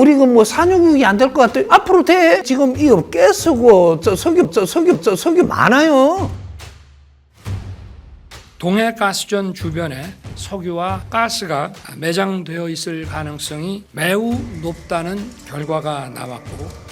우리가 뭐 산유국이 안 될 것 같아. 앞으로 돼. 지금 이 업계 쓰고 저 석유 저 석유 저 석유 많아요. 동해 가스전 주변에 석유와 가스가 매장되어 있을 가능성이 매우 높다는 결과가 나왔고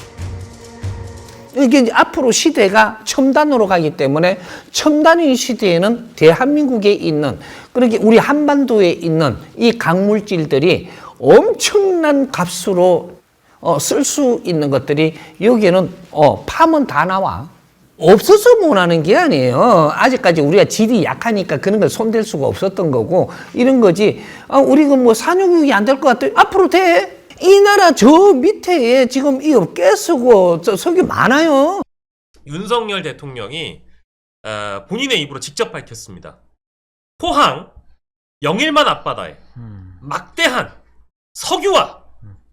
이게 이제 앞으로 시대가 첨단으로 가기 때문에 첨단인 시대에는 대한민국에 있는 그렇게 우리 한반도에 있는 이 강물질들이 엄청난 값으로 어, 쓸 수 있는 것들이 여기에는 어, 파면 다 나와. 없어서 못하는 게 아니에요. 아직까지 우리가 질이 약하니까 그런 걸 손댈 수가 없었던 거고 이런 거지. 아, 우리가 뭐 산유국이 안 될 것 같아. 앞으로 돼. 이 나라 저 밑에 지금 이 업계 쓰고 저 석유 많아요. 윤석열 대통령이 어, 본인의 입으로 직접 밝혔습니다. 포항 영일만 앞바다에 막대한 석유와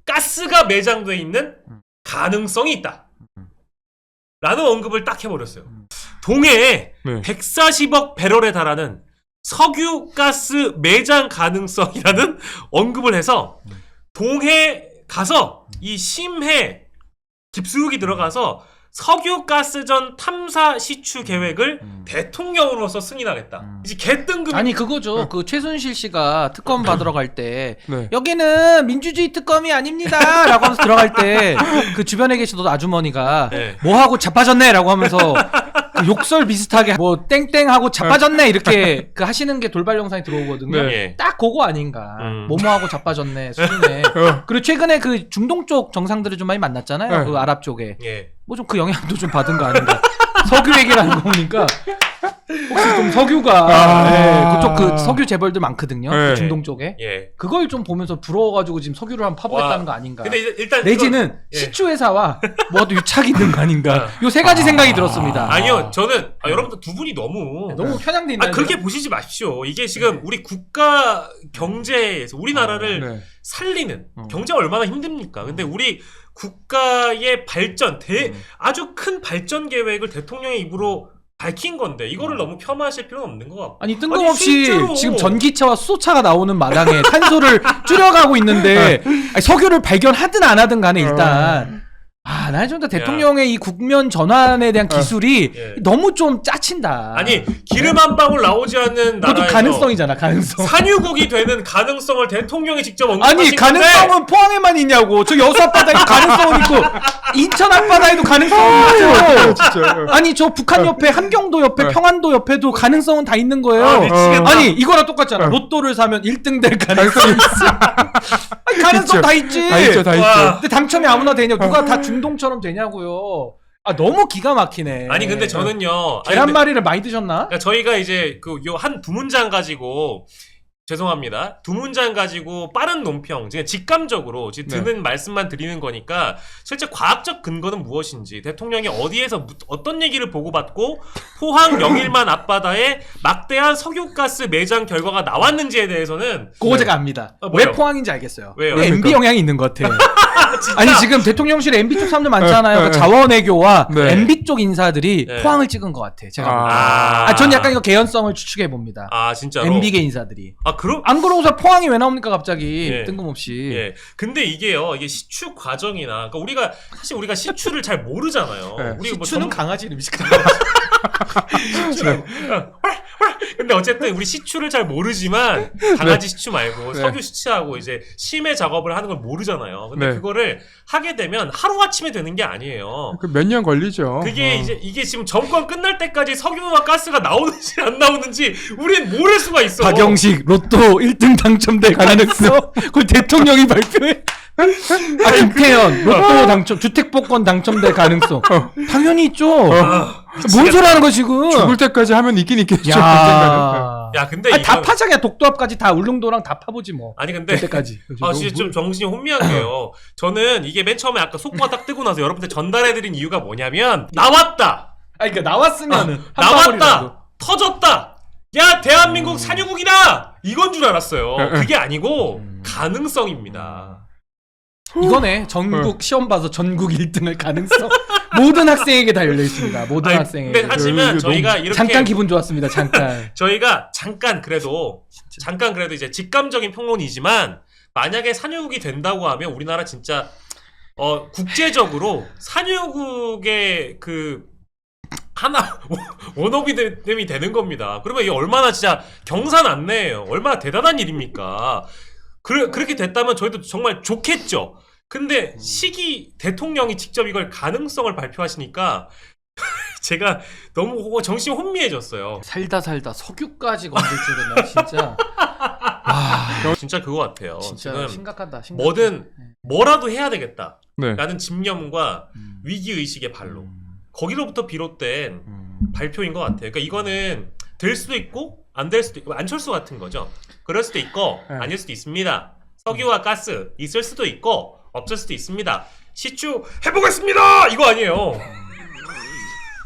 가스가 매장돼 있는 가능성이 있다. 라는 언급을 딱 해버렸어요. 동해에 네. 140억 배럴에 달하는 석유 가스 매장 가능성이라는 언급을 해서 동해 가서 이 심해 깊숙이 들어가서 석유 가스전 탐사 시추 계획을 대통령으로서 승인하겠다. 이제 개뜬금 아니 그거죠. 그 최순실 씨가 특검 받으러 갈 때 네. 여기는 민주주의 특검이 아닙니다라고 하면서 들어갈 때 그 주변에 계시던 아주머니가 네. 뭐 하고 자빠졌네라고 하면서 그 욕설 비슷하게 뭐 땡땡 하고 자빠졌네 이렇게 그 하시는 게 돌발 영상이 들어오거든요. 네. 예. 딱 그거 아닌가. 음. 뭐뭐 하고 자빠졌네 수준에. 어. 그리고 최근에 그 중동 쪽 정상들을 좀 많이 만났잖아요. 네. 그 아랍 쪽에. 예. 뭐 좀 그 영향도 좀 받은 거 아닌가. 석유 얘기라는 거 보니까 혹시 좀 석유가 아. 네, 그쪽 그 석유 재벌들 많거든요. 그 네. 중동 쪽에. 예. 그걸 좀 보면서 부러워가지고 지금 석유를 한번 파보겠다는 와. 거 아닌가. 근데 이제 일단 내지는 이건- 예. 시추 회사와 뭐도 유착이 있는 거 아닌가. 아. 요세 가지 생각이 들었습니다. 아니요, 저는 아, 여러분들 두 분이 너무 너무 편향돼 있나? 아, 그렇게 보시지 마십시오. 이게 지금 우리 국가 경제에서 우리나라를 네. 살리는 어. 경제가 얼마나 힘듭니까? 근데 우리 국가의 발전, 대, 음. 아주 큰 발전 계획을 대통령의 입으로 밝힌 건데 이거를 너무 폄하하실 필요는 없는 것 같고. 아니 뜬금없이 실제로. 지금 전기차와 수소차가 나오는 마당에 탄소를 줄여가고 있는데 아니, 석유를 발견하든 안 하든 간에 일단 아, 나는 좀 더 대통령의 이 국면 전환에 대한 기술이 예. 너무 좀 짜친다. 아니 기름 한 방울 나오지 않는 그것도 나라에서 가능성이잖아, 가능성. 산유국이 되는 가능성을 대통령이 직접 언급하신 아니 가능성은 포항에만 있냐고. 저 여수 앞바다에도 가능성은 있고 인천 앞바다에도 가능성은 있고. 진짜. 아니 저 북한 옆에 함경도 옆에 어. 평안도 옆에도 가능성은 다 있는 거예요. 아, 미치겠다. 아니 이거랑 똑같잖아. 어. 로또를 사면 1등 될 가능성이 있어. 아니, 가능성. 다 있지. 다 있죠, 다 와. 있죠. 근데 당첨이 아무나 되냐? 누가 다 중동처럼 되냐고요. 아 너무 기가 막히네. 아니 근데 저는요. 아니, 근데- 계란말이를 많이 드셨나? 그러니까 저희가 이제 그 요 한 두 문장 가지고 죄송합니다. 두 문장 가지고 빠른 논평, 지금 직감적으로 지금 네. 드는 말씀만 드리는 거니까 실제 과학적 근거는 무엇인지 대통령이 어디에서 무- 어떤 얘기를 보고받고 포항 영일만 앞바다에 막대한 석유가스 매장 결과가 나왔는지에 대해서는 그거 제가 압니다. 어, 뭐요? 왜 포항인지 알겠어요. 왜요? 왜 MB 영향이 있는 것 같아. 진짜 아니 지금 대통령실에 MB 쪽 사람들 많잖아요. 네, 그 네. 자원외교와 네. MB 쪽 인사들이 네. 포항을 찍은 것 같아. 제가 보기엔. 아. 아, 전 약간 이거 개연성을 추측해 봅니다. 아 진짜로 MB계 인사들이. 아 그럼 안 그러고서 포항이 왜 나옵니까 갑자기 예. 뜬금없이. 예. 근데 이게요. 이게 시추 과정이나 그러니까 우리가 사실 우리가 시추를 잘 모르잖아요. 네. 우리가 뭐 시추는 전- 강아지 음식. 근데 어쨌든 우리 시추를 잘 모르지만 강아지 시추 말고 네. 석유 시추하고 이제 심해 작업을 하는 걸 모르잖아요. 근데 네. 그거를 하게 되면 하루 아침에 되는 게 아니에요. 그몇년 걸리죠. 그게 어. 이제 이게 지금 정권 끝날 때까지 석유와 가스가 나오는지 안 나오는지 우린 모를 수가 있어. 박영식 로또 1등 당첨될 가능성. 그걸 대통령이 발표해. 아 김태현 로또 당첨 주택 복권 당첨될 가능성. 당연히 있죠. 아, 뭔 소리 하는 거야 지금? 죽을 때까지 하면 있긴 있겠죠. 언젠가는. 야. 야 근데 아니, 다 이건- 파자 그냥 독도앞까지 다 울릉도랑 다 파보지 뭐. 아니 근데 그때까지. 아, 진짜 좀 정신이 혼미한 게요. 저는 이게 맨 처음에 아까 속보가 딱 뜨고 나서 여러분들 전달해드린 이유가 뭐냐면 나왔다, 아니 그러니까 나왔으면은 한 나왔다, 방울이라도. 터졌다. 야 대한민국 산유국이다. 이건 줄 알았어요. 응, 응. 그게 아니고 가능성입니다. 이거네 전국 시험 봐서 전국 1등할 가능성 모든 학생에게 다 열려 있습니다. 모든 아니, 학생에게. 근데 하지만 저희가 이렇게 잠깐 기분 좋았습니다. 잠깐. 저희가 잠깐 그래도 잠깐 그래도 이제 직감적인 평론이지만 만약에 산유국이 된다고 하면 우리나라 진짜 어 국제적으로 산유국의 그 하나 원업이 되는 겁니다. 그러면 이게 얼마나 진짜 경사났네요. 얼마나 대단한 일입니까? 그, 그렇게 됐다면 저희도 정말 좋겠죠. 근데 시기 대통령이 직접 이걸 가능성을 발표하시니까 제가 너무 정신 혼미해졌어요. 살다 살다 석유까지 건들 줄은 진짜 와 진짜 그거 같아요. 진짜 지금 심각하다. 심각하다. 뭐든 뭐라도 해야 되겠다. 네. 라는 집념과 음. 위기 의식의 발로 음. 거기로부터 비롯된 음. 발표인 것 같아요. 그러니까 이거는 될 수도 있고 안 될 수도 있고 안철수 같은 거죠. 그럴 수도 있고 네. 아닐 수도 있습니다. 석유와 가스 있을 수도 있고 없을 수도 있습니다. 시추 해보겠습니다. 이거 아니에요.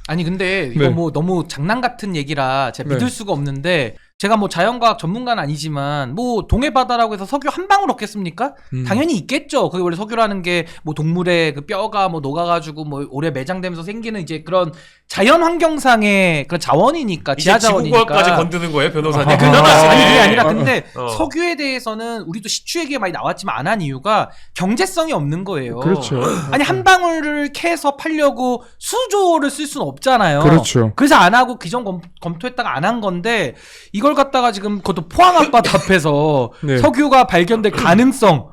아니 근데 이거 네. 뭐 너무 장난 같은 얘기라 제가 네. 믿을 수가 없는데 제가 뭐 자연과학 전문가는 아니지만 뭐 동해 바다라고 해서 석유 한 방울 없겠습니까? 음. 당연히 있겠죠. 그게 원래 석유라는 게 뭐 동물의 그 뼈가 뭐 녹아가지고 뭐 오래 매장되면서 생기는 이제 그런 자연 환경상의 그런 자원이니까 이제 지하 자원이니까. 지구과학까지 건드는 거예요, 변호사님. 아, 그, 대단하시네. 아니 그게 아니라 근데 어. 석유에 대해서는 우리도 시추 얘기가 많이 나왔지만 안 한 이유가 경제성이 없는 거예요. 그렇죠. 아니 한 방울을 캐서 팔려고 수조를 쓸 수는 없잖아요. 그렇죠. 그래서 안 하고 기존 검, 검토했다가 안 한 건데 이걸 갖다가 지금 그것도 포항 앞바다 앞에서 네. 석유가 발견될 가능성.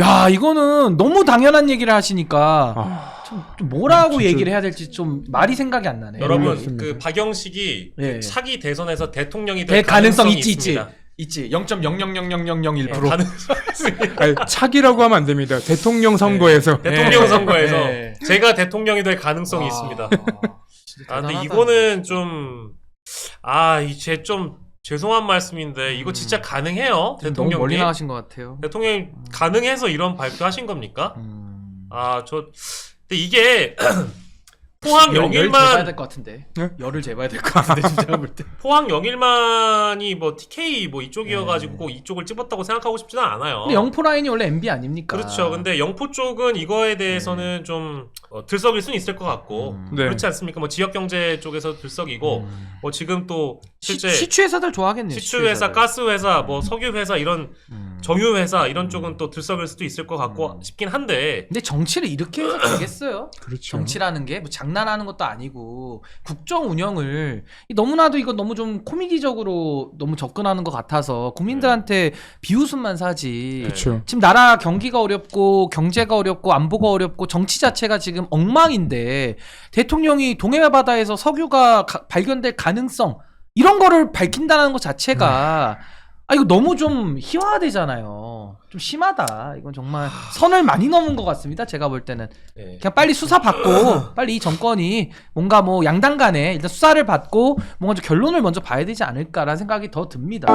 야 이거는 너무 당연한 얘기를 하시니까 아, 좀, 좀 뭐라고 진짜- 얘기를 해야 될지 좀 말이 생각이 안 나네. 여러분. 그 박영식이 예. 그 차기 대선에서 대통령이 될 될 가능성 가능성이 있지 있지 있습니다. 있지 0.0000001% 예, 가능성이 아니, 차기라고 하면 안 됩니다. 대통령 선거에서 대통령 예. 선거에서 예. 제가 대통령이 될 가능성이 와, 있습니다. 아 근데. 이거는 좀 아, 이제 좀 죄송한 말씀인데 이거 진짜 가능해요? 좀 너무 대통령님. 멀리 나가신 것 같아요. 대통령님 가능해서 이런 발표하신 겁니까? 음. 아, 저 근데 이게 포항 열, 열 재봐야 영일만 될 것 같은데. 네? 열을 재봐야 될 것 같은데 진짜 볼 때. 포항 영일만이 뭐 TK 뭐 이쪽이어가지고 꼭 이쪽을 집었다고 생각하고 싶지는 않아요. 근데 영포 라인이 원래 MB 아닙니까? 그렇죠. 근데 영포 쪽은 이거에 대해서는 좀 어, 들썩일 수는 있을 것 같고 음. 네. 그렇지 않습니까? 뭐 지역 경제 쪽에서 들썩이고 뭐 지금 또 실제 시, 추 회사들 좋아하겠네요. 시추 회사, 가스 회사, 뭐 석유 회사 이런 음. 정유 회사 이런 쪽은 또 들썩일 수도 있을 것 같고 음. 싶긴 한데 근데 정치를 이렇게 해서 되겠어요? 그렇죠. 정치라는 게 뭐 장난하는 것도 아니고 국정 운영을 이 너무나도 이거 너무 좀 코미디적으로 너무 접근하는 것 같아서 국민들한테 비웃음만 사지. 그렇죠. 지금 나라 경기가 어렵고 경제가 어렵고 안보가 어렵고 정치 자체가 지금 엉망인데 대통령이 동해 바다에서 석유가 가- 발견될 가능성 이런 거를 밝힌다는 것 자체가 아 이거 너무 좀 희화되잖아요. 좀 심하다. 이건 정말 선을 많이 넘은 것 같습니다. 제가 볼 때는 네. 그냥 빨리 수사 받고 빨리 이 정권이 뭔가 뭐 양당 간에 일단 수사를 받고 뭔가 좀 결론을 먼저 봐야 되지 않을까라는 생각이 더 듭니다.